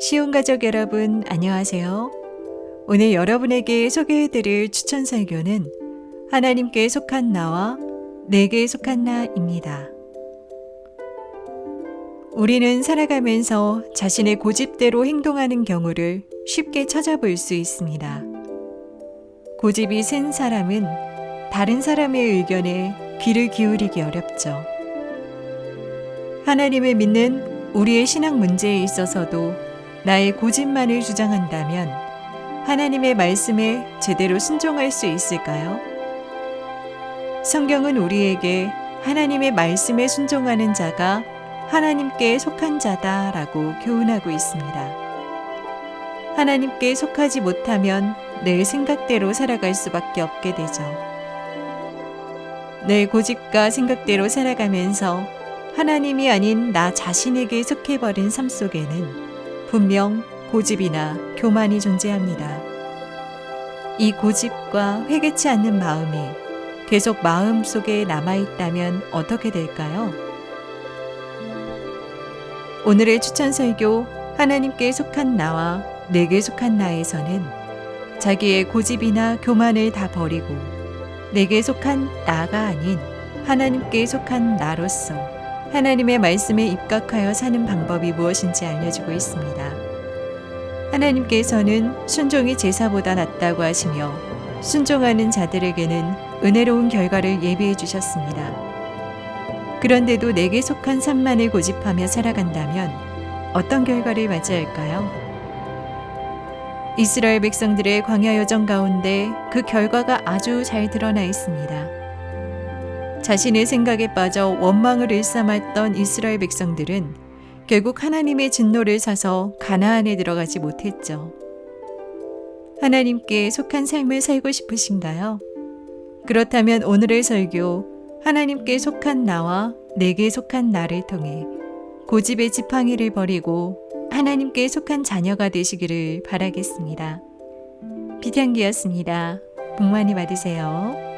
시온 가족 여러분, 안녕하세요. 오늘 여러분에게 소개해드릴 추천 설교는 하나님께 속한 나와 내게 속한 나입니다. 우리는 살아가면서 자신의 고집대로 행동하는 경우를 쉽게 찾아볼 수 있습니다. 고집이 센 사람은 다른 사람의 의견에 귀를 기울이기 어렵죠. 하나님을 믿는 우리의 신앙 문제에 있어서도 나의 고집만을 주장한다면 하나님의 말씀에 제대로 순종할 수 있을까요? 성경은 우리에게 하나님의 말씀에 순종하는 자가 하나님께 속한 자다라고 교훈하고 있습니다. 하나님께 속하지 못하면 내 생각대로 살아갈 수밖에 없게 되죠. 내 고집과 생각대로 살아가면서 하나님이 아닌 나 자신에게 속해버린 삶 속에는 분명 고집이나 교만이 존재합니다. 이 고집과 회개치 않는 마음이 계속 마음 속에 남아있다면 어떻게 될까요? 오늘의 추천 설교 하나님께 속한 나와 내게 속한 나에서는 자기의 고집이나 교만을 다 버리고 내게 속한 나가 아닌 하나님께 속한 나로서 하나님의 말씀에 입각하여 사는 방법이 무엇인지 알려주고 있습니다. 하나님께서는 순종이 제사보다 낫다고 하시며 순종하는 자들에게는 은혜로운 결과를 예비해 주셨습니다. 그런데도 내게 속한 삶만을 고집하며 살아간다면 어떤 결과를 맞이할까요? 이스라엘 백성들의 광야 여정 가운데 그 결과가 아주 잘 드러나 있습니다. 자신의 생각에 빠져 원망을 일삼았던 이스라엘 백성들은 결국 하나님의 진노를 사서 가나안에 들어가지 못했죠. 하나님께 속한 삶을 살고 싶으신가요? 그렇다면 오늘의 설교 하나님께 속한 나와 내게 속한 나를 통해 고집의 지팡이를 버리고 하나님께 속한 자녀가 되시기를 바라겠습니다. 비탄기였습니다. 복 많이 받으세요.